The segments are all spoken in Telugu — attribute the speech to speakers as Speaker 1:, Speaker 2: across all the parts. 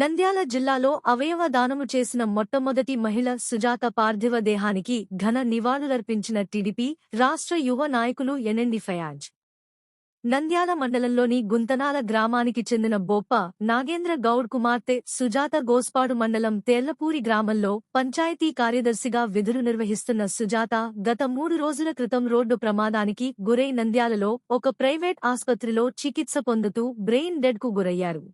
Speaker 1: నంద్యాల జిల్లాలో అవయవ దానము చేసిన మొట్టమొదటి మహిళ సుజాత పార్థివ దేహానికి ఘన నివాళులర్పించిన టీడీపీ రాష్ట్ర యువ నాయకులు ఎన్ఎండి ఫయాజ్. నంద్యాల మండలంలోని గుంతనాల గ్రామానికి చెందిన బొప్ప నాగేంద్ర గౌడ్ కుమార్తె సుజాత గోస్పాడు మండలం తేళ్ళపూరి గ్రామంలో పంచాయతీ కార్యదర్శిగా విధులు నిర్వహిస్తున్న సుజాత గత మూడు రోజుల క్రితం రోడ్డు ప్రమాదానికి గురై నంద్యాలలో ఒక ప్రైవేట్ ఆసుపత్రిలో చికిత్స పొందుతూ బ్రెయిన్ డెడ్కు గురయ్యారు.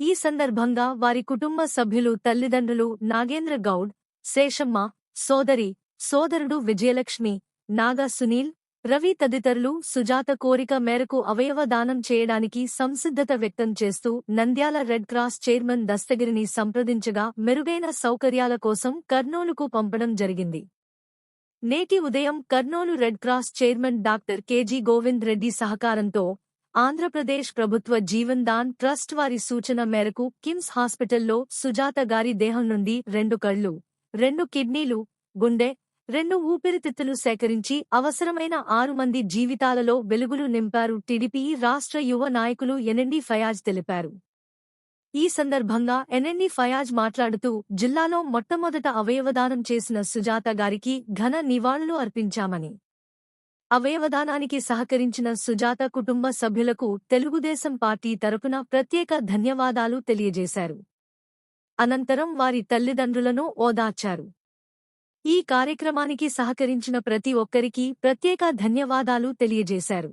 Speaker 1: ఈ సందర్భంగా వారి కుటుంబ సభ్యులు తల్లిదండ్రులు నాగేంద్ర గౌడ్ శేషమ్మ సోదరి సోదరుడు విజయలక్ష్మి నాగా సునీల్ రవి తదితరులు సుజాత కోరిక మేరకు అవయవ దానం చేయడానికి సంసిద్ధత వ్యక్తం చేస్తూ నంద్యాల రెడ్ క్రాస్ చైర్మన్ దస్తగిరిని సంప్రదించగా మెరుగైన సౌకర్యాల కోసం కర్నూలుకు పంపడం జరిగింది. నేటి ఉదయం Kurnool red cross chairman doctor KG Govind Reddy సహకారంతో ఆంధ్రప్రదేశ్ ప్రభుత్వ జీవన్ దాన్ ట్రస్ట్ వారి సూచన మేరకు కిమ్స్ హాస్పిటల్లో సుజాత గారి దేహం నుండి రెండు కళ్ళు రెండు కిడ్నీలు గుండె రెండు ఊపిరితిత్తులు సేకరించి అవసరమైన ఆరు మంది జీవితాలలో వెలుగులు నింపారు టీడీపీ రాష్ట్ర యువ నాయకులు ఎన్ఎండి ఫయాజ్ తెలిపారు. ఈ సందర్భంగా ఎన్ఎండి ఫయాజ్ మాట్లాడుతూ జిల్లాలో మొట్టమొదట అవయవదానం చేసిన సుజాత గారికి ఘన నివాళులు అర్పించామని అవయవదానానికి సహకరించిన సుజాత కుటుంబ సభ్యులకు తెలుగుదేశం పార్టీ తరపున ప్రత్యేక ధన్యవాదాలు తెలియజేశారు. అనంతరం వారి తల్లిదండ్రులను ఓదార్చారు. ఈ కార్యక్రమానికి సహకరించిన ప్రతి ఒక్కరికీ ప్రత్యేక ధన్యవాదాలు తెలియజేశారు.